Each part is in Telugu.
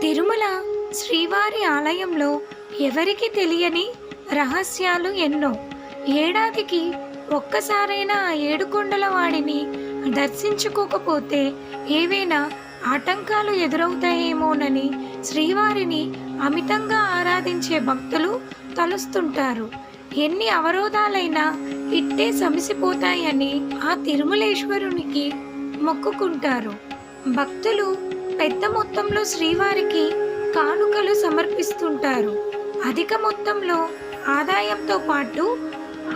తిరుమల శ్రీవారి ఆలయంలో ఎవరికి తెలియని రహస్యాలు ఎన్నో. ఏడాదికి ఒక్కసారైనా ఆ ఏడుకొండల వాడిని దర్శించుకోకపోతే ఏవైనా ఆటంకాలు ఎదురవుతాయేమోనని శ్రీవారిని అమితంగా ఆరాధించే భక్తులు తలుస్తుంటారు. ఎన్ని అవరోధాలైనా ఇట్టే సమసిపోతాయని ఆ తిరుమలేశ్వరునికి మొక్కుకుంటారు. భక్తులు పెద్ద మొత్తంలో శ్రీవారికి కానుకలు సమర్పిస్తుంటారు. అధిక మొత్తంలో ఆదాయంతో పాటు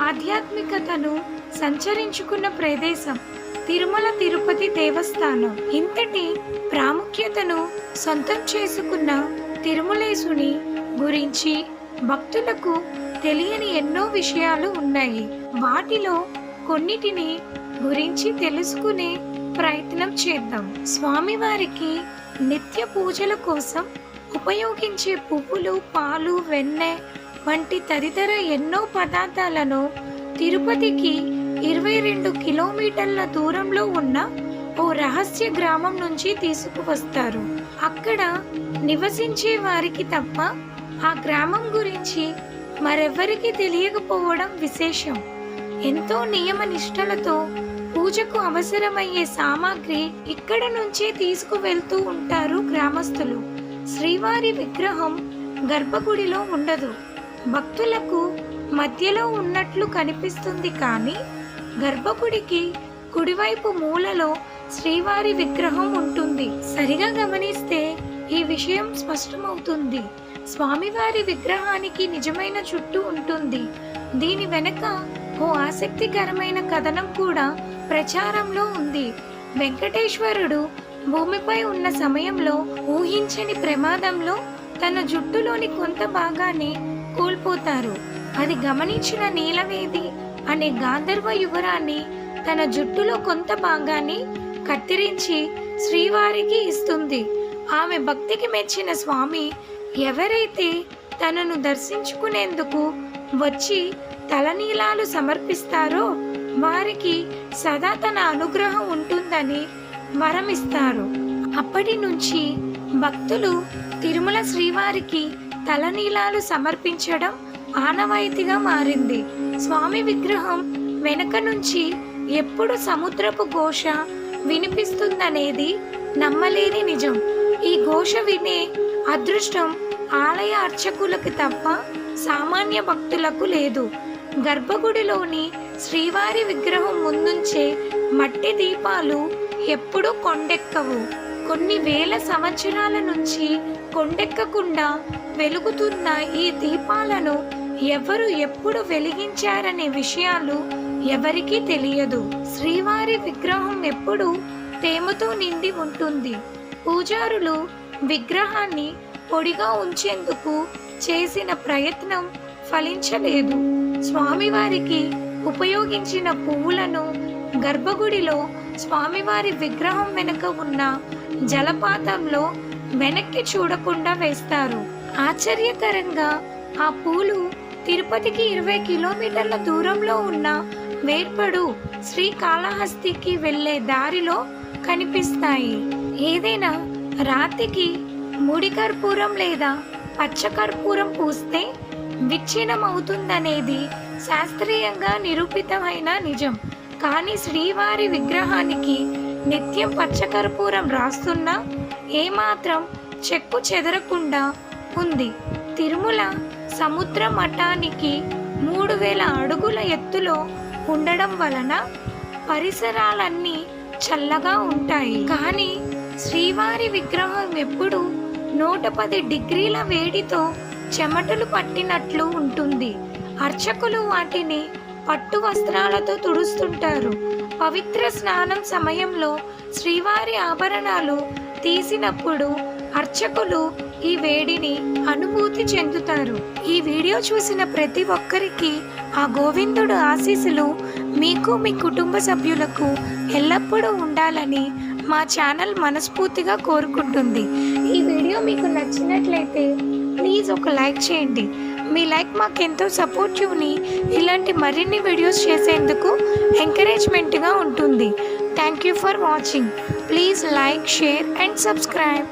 ఆధ్యాత్మికతను సంచరించుకున్న ప్రదేశం తిరుమల తిరుపతి దేవస్థానం. ఇంతటి ప్రాముఖ్యతను సొంతం చేసుకున్న తిరుమలేశుని గురించి భక్తులకు తెలియని ఎన్నో విషయాలు ఉన్నాయి. వాటిలో కొన్నిటిని గురించి తెలుసుకునే ప్రయత్నం చేద్దాం. స్వామివారికి నిత్య పూజల కోసం ఉపయోగించే పువ్వులు పాలు వెన్నె వంటి తదితర ఎన్నో పదార్థాలను తిరుపతికి ఇరవై రెండు కిలోమీటర్ల దూరంలో ఉన్న ఓ రహస్య గ్రామం నుంచి తీసుకువస్తారు. అక్కడ నివసించే వారికి తప్ప ఆ గ్రామం గురించి మరెవరికి తెలియకపోవడం విశేషం. ఎంతో నియమ నిష్టలతో పూజకు అవసరమయ్యే సామాగ్రి ఇక్కడ నుంచే తీసుకువెళ్తూ ఉంటారు గ్రామస్తులు. శ్రీవారి విగ్రహం గర్భగుడిలో ఉండదు. భక్తులకు మధ్యలో ఉన్నట్లు కనిపిస్తుంది కానీ గర్భగుడికి కుడివైపు మూలలో శ్రీవారి విగ్రహం ఉంటుంది. సరిగా గమనిస్తే ఈ విషయం స్పష్టమవుతుంది. స్వామివారి విగ్రహానికి నిజమైన చుట్టూ ఉంటుంది. దీని వెనక ఓ ఆసక్తికరమైన కథనం కూడా ప్రచారంలో ఉంది. వెంకటేశ్వరుడు భూమిపై ఉన్న సమయంలో ఊహించని ప్రమాదంలో తన జుట్టులోని కొంత భాగాన్ని కోల్పోతారు. అది గమనించిన నీలవేది అనే గాంధర్వ యువరాన్ని తన జుట్టులో కొంత భాగాన్ని కత్తిరించి శ్రీవారికి ఇస్తుంది. ఆమె భక్తికి మెచ్చిన స్వామి ఎవరైతే తనను దర్శించుకునేందుకు వచ్చి తలనీలాలు సమర్పిస్తారో వారికి సదా తన అనుగ్రహం ఉంటుందని వరమిస్తారు. అప్పటి నుంచి భక్తులు తిరుమల శ్రీవారికి తలనీలాలు సమర్పించడం ఆనవాయితీగా మారింది. స్వామి విగ్రహం వెనక నుంచి ఎప్పుడు సముద్రపు ఘోష వినిపిస్తుందనేది నమ్మలేని నిజం. ఈ ఘోష వినే అదృష్టం ఆలయ అర్చకులకు తప్ప సామాన్య భక్తులకు లేదు. గర్భగుడిలోని శ్రీవారి విగ్రహం ముందుంచే మట్టి దీపాలు ఎప్పుడూ కొండెక్కవు. కొన్ని వేల సంవత్సరాల నుంచి కొండెక్కకుండా వెలుగుతున్న ఈ దీపాలను ఎవరు ఎప్పుడు వెలిగించారనే విషయాలు ఎవరికీ తెలియదు. శ్రీవారి విగ్రహం ఎప్పుడు తేమతో నిండి ఉంటుంది. పూజారులు విగ్రహాన్ని పొడిగా ఉంచేందుకు చేసిన ప్రయత్నం ఫలించలేదు. స్వామివారికి ఉపయోగించిన పువ్వులను గర్భగుడిలో స్వామివారి విగ్రహం వెనుక ఉన్న జలపాతంలో వెనక్కి చూడకుండా వేస్తారు. ఆశ్చర్యకరంగా ఆ పూలు తిరుపతికి ఇరవై కిలోమీటర్ల దూరంలో ఉన్న వేర్పడు శ్రీకాళహస్తికి వెళ్ళే దారిలో కనిపిస్తాయి. ఏదైనా రాతికి ముడి కర్పూరం లేదా పచ్చ కర్పూరం పూస్తే విచ్ఛిన్నమవుతుందనేది శాస్త్రీయంగా నిరూపితమైన నిజం. కానీ శ్రీవారి విగ్రహానికి నిత్యం పచ్చకర్పూరం రాస్తున్నా ఏమాత్రం చెక్కు చెదరకుండా ఉంది. తిరుమల సముద్ర మఠానికి మూడు వేల అడుగుల ఎత్తులో ఉండడం వలన పరిసరాలన్నీ చల్లగా ఉంటాయి. కానీ శ్రీవారి విగ్రహం ఎప్పుడు నూట పది డిగ్రీల వేడితో చెమటలు పట్టినట్లు ఉంటుంది. అర్చకులు వాటిని పట్టు వస్త్రాలతో తుడుస్తుంటారు. పవిత్ర స్నానం సమయంలో శ్రీవారి ఆభరణాలు తీసినప్పుడు అర్చకులు ఈ వేడిని అనుభూతి చెందుతారు. ఈ వీడియో చూసిన ప్రతి ఒక్కరికి ఆ గోవిందుడు ఆశీస్సులు మీకు మీ కుటుంబ సభ్యులకు ఎల్లప్పుడూ ఉండాలని మా ఛానల్ మనస్ఫూర్తిగా కోరుకుంటుంది. ఈ వీడియో మీకు నచ్చినట్లయితే ప్లీజ్ ఒక లైక్ చేయండి. మీ లైక్ మాకు ఎంతో సపోర్టివ్ని ఇలాంటి మరిన్ని వీడియోస్ చేసేందుకు ఎంకరేజ్మెంట్గా ఉంటుంది. Thank you for watching. Please like share and subscribe.